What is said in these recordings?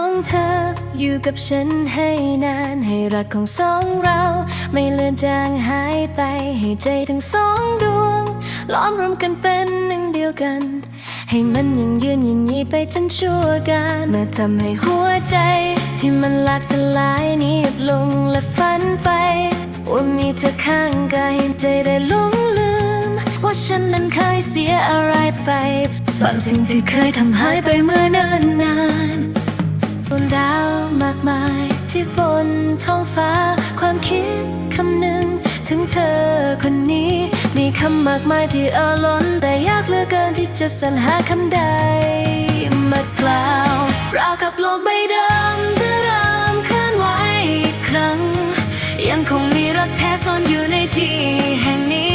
ของเธอ อยู่กับฉันให้นานให้รักของสองเรา ไม่เลือนจางหายไปให้ใจทั้งสองดวง ล้อมรวมกันเป็นหนึ่งเดียวกัน ให้มันยังยืนยันยีไปจนชั่วการเมื่อทำให้หัวใจ ที่มันหลากสลายนี้หยุดลงและฝันไปว่ามีเธอข้างกายใจได้ลงลืม ว่าฉันนั้นเคยเสียอะไรไปบางสิ่งที่เคยทำหายไปเมื่อนานนาน ๆดวงดาวมากมายที่บนท้องฟ้า ความคิดคำหนึ่งถึงเธอคนนี้ มีคำมากมายที่เออล้น แต่ยากเหลือเกินที่จะสรรหาคำใด มากล่าวราวกับโลกใบเดิมจะเริ่มเคลื่อนไหวอีกครั้ง ยังคงมีรักแท้ซ่อนอยู่ในที่แห่งนี้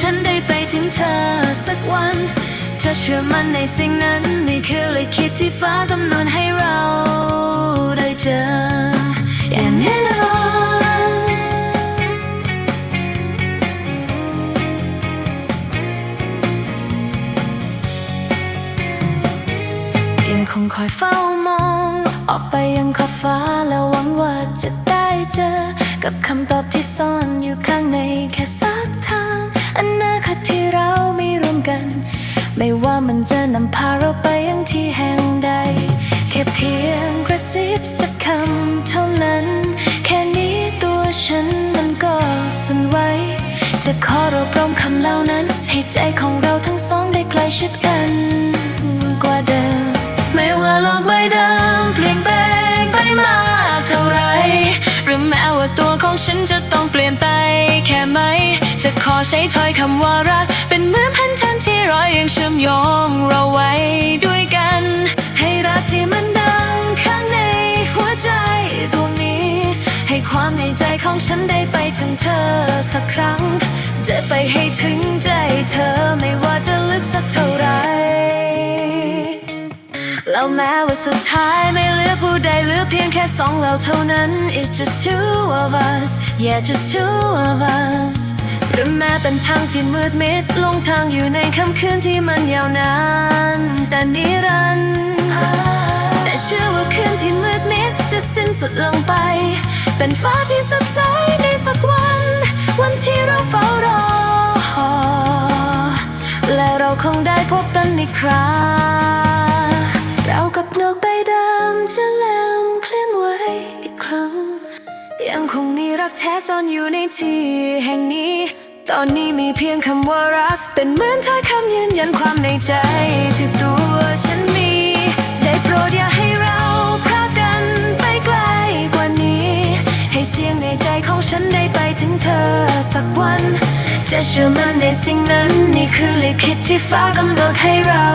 ฉันได้ไปถึงเธอสักวันจะเชื่อมันในสิ่งนั้นนี่คือลิขิตที่ฟ้ากำหนดให้เราได้เจอ อย่างแน่นอนยังคงคอยเฝ้ามอง ออกไปยังขอบฟ้าแล้วหวังว่าจะได้เจอ กับคำตอบที่ซ่อนอยู่ข้างในแค่สักทาง อนาคตที่เราไม่รวมกัน ไม่ว่ามันจะนำพาเราไปยังที่แห่งใด แค่เพียงกระซิบสักคำเท่านั้น แค่นี้ตัวฉันมันก็สั่นไหวจะขอรวบรวมคำเหล่านั้น ให้ใจของเราทั้งสองได้ใกล้ชิดกันกว่าเดิม ไม่ว่าโลกใบเดิมเปลี่ยนแปลงไปมากเท่าไรหรือแม้ว่าตัวของฉันจะต้องเปลี่ยนไป จะขอใช้ถ้อยคำว่ารัก เป็นเหมือนพันธะที่รอยยังเชื่อมโยงเราไว้ด้วยกัน ให้รักที่มันดังข้างในหัวใจดวงนี้ ให้ความในใจของฉันได้ไปถึงเธอสักครั้ง จะไปให้ถึงใจเธอไม่ว่าจะลึกสักเท่าไหรแล้วแม้ว่าสุดท้ายไม่เหลือผู้ใดเหลือเพียงแค่สองเราเท่านั้น It's just two of us yeah just two of us หรือแม้เป็นทางที่มืดมิดลงทางอยู่ในค่ำคืนที่มันยาวนานแต่นิรันดร์แต่เชื่อว่าคืนที่มืดมิดจะสิ้นสุดลงไป เป็นฟ้าที่สดใสในสักวัน วันที่เราเฝ้ารอ และเราคงได้พบกันอีกคราเรากับนกใบดำจะเริ่มเคลื่อนไหวอีกครั้ง ยังคงมีรักแท้ซ่อนอยู่ในที่แห่งนี้ ตอนนี้มีเพียงคำว่ารัก เป็นเหมือนถ้อยคำยืนยันความในใจที่ตัวฉันมี ได้โปรดอย่าให้เราพรากกันไปไกลกว่านี้ ให้เสียงในใจของฉันได้ไปถึงเธอสักวัน จะเชื่อมันในสิ่งนั้น นี่คือลิขิตที่ฟ้ากำหนดให้เรา